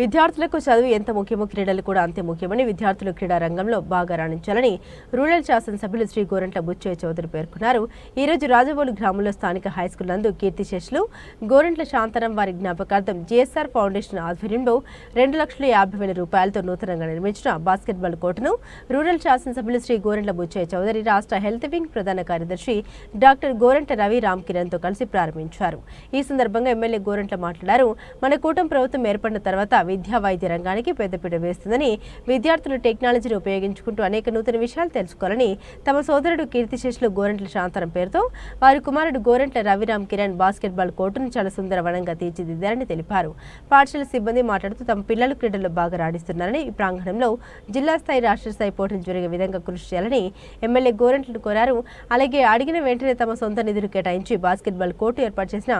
విద్యార్థులకు చదువు ఎంత ముఖ్యమో క్రీడలు కూడా అంతే ముఖ్యమని విద్యార్థులు క్రీడా రంగంలో బాగా రాణించాలని రూరల్ శాసనసభ్యులు శ్రీ గోరంట్ల బుచ్చయ్య చౌదరి పేర్కొన్నారు. ఈరోజు రోజు రాజవోలు గ్రామంలో స్థానిక హైస్కూల్ నందు కీర్తిశేషులు గోరంట్ల శాంతరం వారి జ్ఞాపకార్థం జీఎస్ఆర్ ఫౌండేషన్ ఆధ్వర్యంలో రెండు లక్షల యాభై వేల రూపాయలతో నూతనంగా నిర్మించిన బాస్కెట్బాల్ కోర్టును రూరల్ శాసనసభ్యులు శ్రీ గోరంట్ల బుచ్చయ్య చౌదరి రాష్ట్ర హెల్త్ వింగ్ ప్రధాన కార్యదర్శి డాక్టర్ గోరంట్ల రవి రామ్ కిరణ్తో కలిసి ప్రారంభించారు. ఈ సందర్భంగా ఎమ్మెల్యే గోరంట్ల మాట్లాడారు. మన కూటమి ప్రభుత్వం ఏర్పడిన తర్వాత విద్యా వైద్య రంగానికి పెద్దపీట వేస్తుందని విద్యార్థులు టెక్నాలజీని ఉపయోగించుకుంటూ అనేక నూతన విషయాలు తెలుసుకోవాలని తమ సోదరుడు కీర్తిశేషులు గోరెంట్ల శాంతరం పేరుతో వారి కుమారుడు గోరెంట్ల రవిరామ్ కిరణ్ బాస్కెట్బాల్ కోర్టును చాలా సుందరవనంగా తీర్చిదిద్దారని తెలిపారు. పాఠశాల సిబ్బంది మాట్లాడుతూ తమ పిల్లలు క్రీడల్లో బాగా రాణిస్తున్నారని ఈ ప్రాంగణంలో జిల్లా స్థాయి రాష్ట్ర స్థాయి పోటీలు జరిగే విధంగా కృషి చేయాలని ఎమ్మెల్యే గోరెంట్లను కోరారు. అలాగే అడిగిన వెంటనే తమ సొంత నిధులు కేటాయించి బాస్కెట్బాల్ కోర్టు ఏర్పాటు చేసిన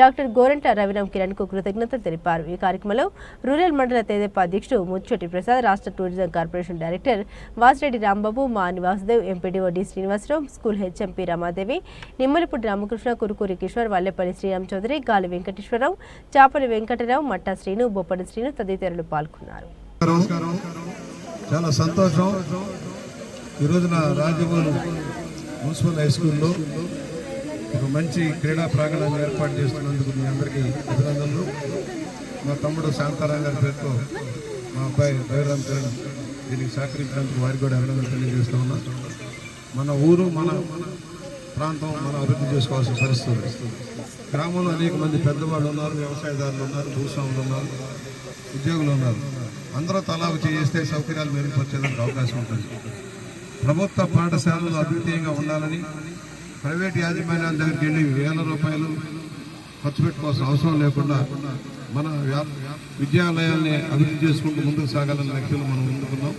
డాక్టర్ గోరెంట్ల రవిరామ్ కిరణ్కు కృతజ్ఞతలు తెలిపారు. ఈ కార్యక్రమంలో రూరల్ మండల తెదేపా అధ్యక్షుడు ముచ్చోటి ప్రసాద్ రాష్ట్ర tourism corporation director Vasireddy Rambabu మా Nivasudev MPDO D Srinivasarao school HM P Ramadevi Nimmalapudi Ramakrishna Kurukuri Kishore Vallepalli Sriram Chowdary Gali Venkateswararao Chapali Venkatarao మట్టా శ్రీను బొప్పటి శ్రీను తదితరులు పాల్గొన్నారు. చాలా సంతోషం. ఈ రోజున రాజభవన్ మున్సిపల్ హై స్కూల్లో ఒక మంచి క్రీడా ప్రాంగణాన్ని ఏర్పాటు చేస్తున్నందుకు మీ అందరికీ అభినందనలు. మా తమ్ముడు శాంతారాం గారి పేరుతో మా అబ్బాయి రవిరామ్ చరణ్ దీనికి సహకరించినందుకు వారికి కూడా అభినందనలు తెలియజేస్తూ ఉన్నాం. మన ఊరు మన ప్రాంతం మనం అభివృద్ధి చేసుకోవాల్సిన పరిస్థితి. గ్రామంలో అనేక మంది పెద్దవాళ్ళు ఉన్నారు వ్యవసాయదారులు ఉన్నారు భూస్వాములు ఉన్నారు ఉద్యోగులు ఉన్నారు. అందరూ తలా చేస్తే సౌకర్యాలు మెరుగుపరిచేందుకు అవకాశం ఉంటుంది. ప్రభుత్వ పాఠశాలలు అద్వితీయంగా ఉండాలని ప్రైవేట్ యాజమాన్యాల దగ్గరికి వెళ్ళి వేల రూపాయలు ఖర్చు పెట్టుకోవాల్సిన అవసరం లేకుండా మన వ్యా- విద్యాలయాల్ని అభివృద్ధి చేసుకుంటూ ముందుకు సాగాలని లక్ష్యంలో మనం ముందుకున్నాం.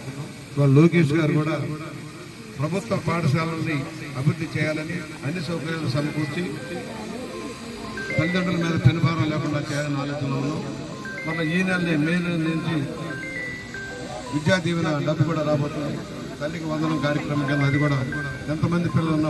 ఇవాళ లోకేష్ గారు కూడా ప్రభుత్వ పాఠశాలల్ని అభివృద్ధి చేయాలని అన్ని సౌకర్యాలు సమకూర్చి తల్లిదండ్రుల మీద పెనుభారం లేకుండా చేయాలని ఆలోచనలో ఉన్నాం. మన ఈ నెలనే మే నెల నుంచి విద్యా దీవెన డబ్బు కూడా రాబోతుంది. తల్లికి వందనం కార్యక్రమం కింద అది కూడా ఎంతమంది పిల్లలు ఉన్నా